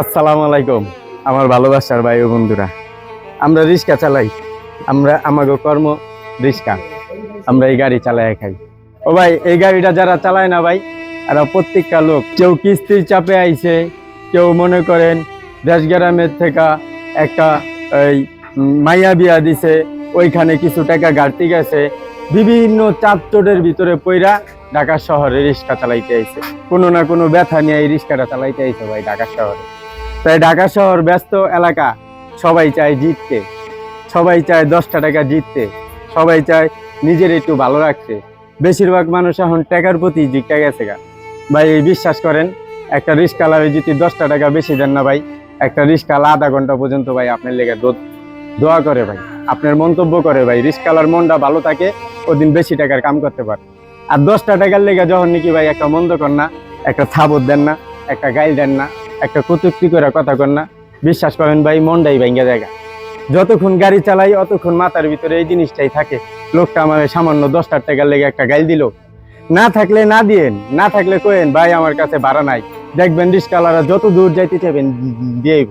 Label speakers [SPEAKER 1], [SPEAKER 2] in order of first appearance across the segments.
[SPEAKER 1] আসসালামু আলাইকুম, আমার ভালোবাসার ভাই ও বন্ধুরা। আমরা রিক্সা চালাই, আমরা আমাকে কর্ম রিক্সা, আমরা এই গাড়ি চালাই খাই। ও ভাই, এই গাড়িটা যারা চালায় না ভাই, এরা প্রত্যেকটা লোক। কেউ কিস্তির চাপে আইছে, কেউ মনে করেন দেশ গ্রামের থেকে একটা এই মাইয়া বিয়া দিছে, ওইখানে কিছু টাকা ঘাটতি গেছে, বিভিন্ন চাপচোটের ভিতরে পইরা ঢাকা শহরে রিক্সা চালাইতে আইছে। কোনো না কোনো ব্যথা নিয়ে এই রিক্সাটা চালাইতে আইছে ভাই ঢাকা শহরে। তাই ঢাকা শহর ব্যস্ত এলাকা। সবাই চায় জিততে। সবাই চায় দশটা টাকা জিততে। সবাই চায় নিজের একটু ভালো রাখতে। বেশিরভাগ মানুষ এখন টাকার প্রতি জিজ্ঞা গেছে গা। ভাই, বিশ্বাস করেন, একটা রিক্সালারে যদি দশটা টাকা বেশি দেন না ভাই, একটা রিক্সালা আধা ঘণ্টা পর্যন্ত ভাই আপনার লেগে দো- দোয়া করে ভাই। আপনার মন্তব্য করে ভাই রিক্সালার মনটা ভালো থাকে, ওদিন বেশি টাকার কাম করতে পারে। আর দশটা টাকার লেগে যখন নাকি ভাই একটা মন্দ কর না, একটা থাবত দেন না, একটা গাইল দেন না একটা কটুক্তি করে কথা কর না। বিশ্বাস করেন ভাই, মনটাই ভেঙ্গে জায়গা। যতক্ষণ গাড়ি চালাই, অতক্ষণ মাথার ভিতরে এই জিনিসটাই থাকে। লোকটা আমার সামান্য দশটার টাকার লেগে একটা গাইল দিল। না থাকলে না দিয়েন, না থাকলে কোয়েন ভাই, আমার কাছে ভাড়া নাই। দেখবেন রিস্কালারা যত দূর যাইতে চাইবেন, দিয়েইব।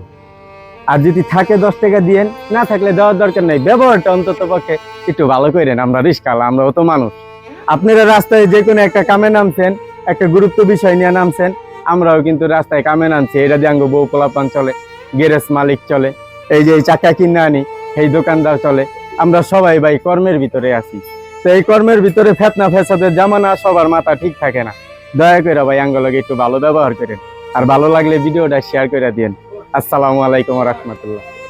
[SPEAKER 1] আর যদি থাকে দশ টাকা, দিয়েন। না থাকলে দেওয়ার দরকার নেই। ব্যবহারটা অন্তত পক্ষে একটু ভালো করেন আমরা রিস্কালা আমরা অত মানুষ। আপনারা রাস্তায় যে কোনো একটা কামে নামছেন, একটা গুরুত্ব বিষয় নিয়ে নামছেন আমরাও কিন্তু রাস্তায় কামে নামছি এটা দিয়ে বউ পোলাপান চলে, গ্যারেজ মালিক চলে, এই যে চাকা কিনে আনি, এই দোকানদার চলে, আমরা সবাই ভাই কর্মের ভিতরে আছি। তো এই কর্মের ভিতরে ফেতনা ফেসাদের জামানা সবার মাথা ঠিক থাকে না। দয়া করে ভাই আঙ্গলকে একটু ভালো ব্যবহার করেন। আর ভালো লাগলে ভিডিওটা শেয়ার করে দিন আসসালামু আলাইকুম রহমতুল্লাহ।